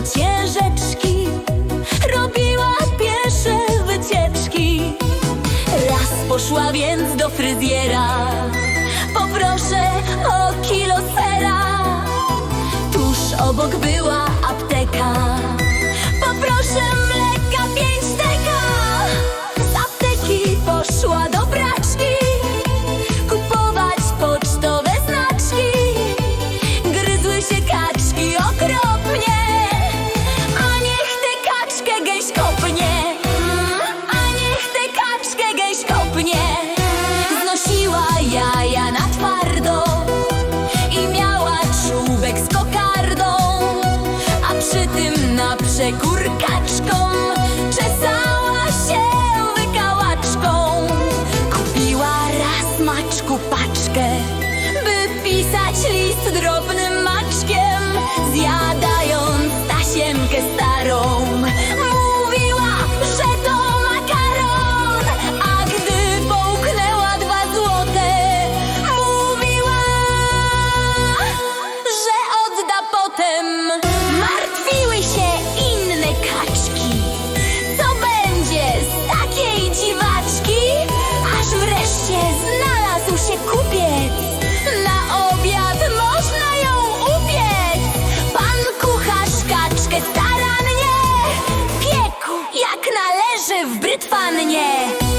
macierzeczki Robiła piesze wycieczki. Raz poszła więc do fryzjera Poproszę o kilo sera Tuż obok była przy tym na przekór kaczkom Czesała się wykałaczką Kupiła raz maczku paczkę By pisać list drogi. w Brytwannie.